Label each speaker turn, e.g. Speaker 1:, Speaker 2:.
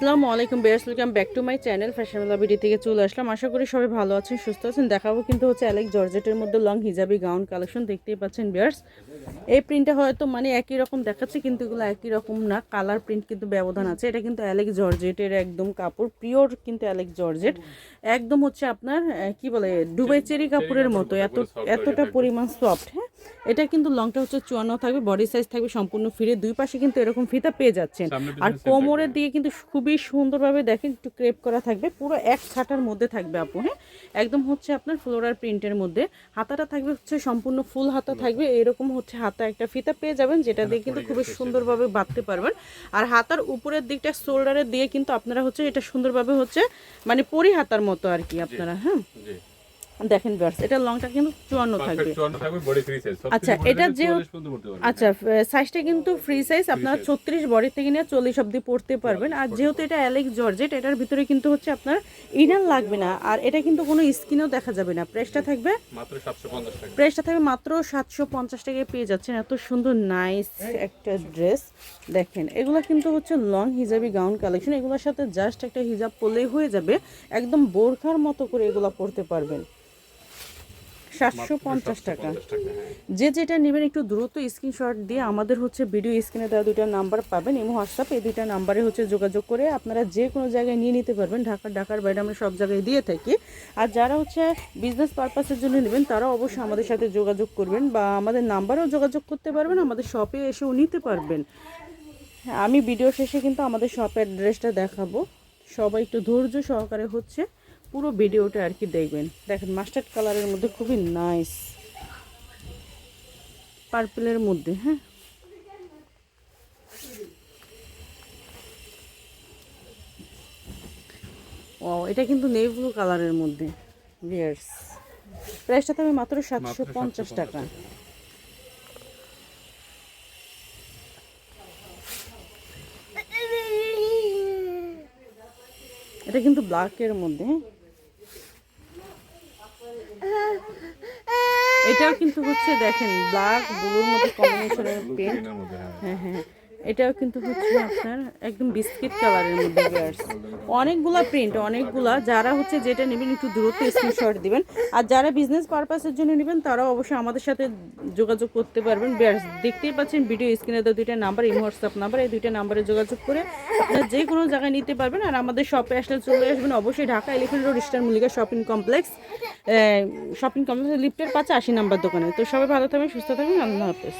Speaker 1: আসসালামু আলাইকুম viewers welcome back to my channel Fashionwala BD থেকে চলে আসলাম। আশা করি সবাই ভালো আছেন, সুস্থ আছেন। দেখাবো কিন্তু হচ্ছে অ্যালেক জর্জেটের মধ্যে লং হিজাবি গাউন কালেকশন দেখতেই পাচ্ছেন বেয়ার্স। এই প্রিন্টটা হয়তো মানে একই রকম দেখাচ্ছে, কিন্তু এগুলো একই রকম না। কালার প্রিন্ট কিন্তু ব্যবধান আছে। এটা কিন্তু অ্যালেক জর্জেটের একদম কাপড় পিওর কিন্তু অ্যালেক জর্জেট একদম হচ্ছে আপনার কি বলে দুবাই চেরি কাপড়ের মতো। এত, এতটা পরিমাণ সফট হ্যাঁ? এটা কিন্তু লংটা হচ্ছে চুয়ান্ন থাকবে বডি সাইজ থাকবে সম্পূর্ণ ফিরে দুই পাশে কিন্তু এরকম ফিতা পেয়ে যাচ্ছেন। আর কোমরের দিকে কিন্তু খুবই সুন্দরভাবে দেখেন একটু ক্রেপ করা থাকবে পুরো এক ছাটার মধ্যে থাকবে আপু হ্যাঁ? একদম হচ্ছে আপনার ফ্লোরার প্রিন্টের মধ্যে। হাতাটা থাকবে হচ্ছে সম্পূর্ণ ফুল হাতা থাকবে এরকম হচ্ছে হাতা একটা ফিতা পেয়ে যাবেন যেটা দিয়ে কিন্তু খুবই সুন্দরভাবে বাঁধতে পারবেন। আর হাতার উপরের দিকটা শোল্ডারের দিয়ে কিন্তু আপনারা হচ্ছে এটা সুন্দরভাবে হচ্ছে মানে পরি হাতার মতো আর কি আপনারা হ্যাঁ? দেখেন বার্স এটা লংটা কিন্তু চুয়ান্ন থাকবে।
Speaker 2: পারফেক্ট চুয়ান্ন থাকবে বডি ফ্রি সাইজ
Speaker 1: আচ্ছা, এটা যে- আচ্ছা সাইজটা কিন্তু ফ্রি সাইজ আপনারা ছত্রিশ বডি থেকে নিয়ে চল্লিশ অব্দি পড়তে পারবেন। আর যেহেতু এটা অ্যালেক্স জর্জেট এটার ভিতরে কিন্তু হচ্ছে আপনার ইনার লাগবে না। আর এটা কিন্তু কোনো স্কিনও দেখা যাবে না। প্রেসটা থাকবে
Speaker 2: মাত্র 750 টাকা।
Speaker 1: প্রাইসটা থাকবে মাত্র সাতশো পঞ্চাশ টাকায় পেয়ে যাচ্ছেন। এত সুন্দর নাইস একটা ড্রেস দেখেন এগুলো কিন্তু হচ্ছে লং হিজাবি গাউন কালেকশন এগুলোর সাথে জাস্ট একটা হিজাব পরলেই হয়ে যাবে। একদম বোরখার মতো করে এগুলো পরতে পারবেন। সাতশো পঞ্চাশ টাকা।
Speaker 2: 50 টাকা হ্যাঁ।
Speaker 1: যে যেটা নেবেন একটু দ্রুত স্ক্রিনশট দিয়ে আমাদের হচ্ছে ভিডিও স্ক্রিনে দেওয়া দুইটা নাম্বার পাবেন এবং হোয়াটসঅ্যাপ এই দুইটা নাম্বারে হচ্ছে যোগাযোগ করে আপনারা যে কোনো জায়গায় নিয়ে নিতে পারবেন। ঢাকার ঢাকার বাইরে আমরা সব জায়গায় দিয়ে থাকি। আর যারা হচ্ছে বিজনেস পারপাসের জন্য নেবেন তারা অবশ্যই আমাদের সাথে যোগাযোগ করবেন বা আমাদের নাম্বারেও যোগাযোগ করতে পারবেন আমাদের শপে এসেও নিতে পারবেন। হ্যাঁ, আমি ভিডিও শেষে কিন্তু আমাদের শপের অ্যাড্রেসটা দেখাবো। সবাই একটু ধৈর্য সহকারে হচ্ছে পুরো ভিডিওটা আর কি দেখবেন। দেখেন মাস্টার্ড কালারের মধ্যে খুবই নাইস পার্পেলের মধ্যে হ্যাঁ? ও এটা কিন্তু নেই ব্লু কালারের মধ্যে। বিয়ার্স প্রাইসটা থাকবে মাত্র সাতশো পঞ্চাশ টাকা। এটা কিন্তু ব্ল্যাকের মধ্যে হ্যাঁ? এটাও কিন্তু হচ্ছে দেখেন ব্ল্যাক ব্লুর মধ্যে কম্বিনেশনের পেন্ট
Speaker 2: হ্যাঁ।
Speaker 1: হ্যাঁ হ্যাঁ। এটাও কিন্তু হচ্ছে আপনার একদম বিস্কিট কালারের মধ্যে বিয়ার্স অনেকগুলা প্রিন্ট অনেকগুলা। যারা হচ্ছে যেটা নেবেন একটু দূরত্ব স্ক্রিনশট দিবেন। আর যারা বিজনেস পারপাসের জন্য নেবেন, তারাও অবশ্যই আমাদের সাথে যোগাযোগ করতে পারবেন। বিয়ার্স দেখতেই পাচ্ছেন ভিডিও স্ক্রিনে তো দুইটা নাম্বার এই হোয়াটসঅ্যাপ নাম্বার এই দুইটা নাম্বারে যোগাযোগ করে আপনারা যে কোনো জায়গায় নিতে পারবেন। আর আমাদের শপে আসলে চলে আসবেন অবশ্যই Dhaka Elephant Road Star Mallika shopping complex shopping complex লিফটের পাশে আশি নাম্বার দোকানে। তো সবাই ভালো থাকবেন, সুস্থ থাকবেন, আল্লাহ হাফেজ।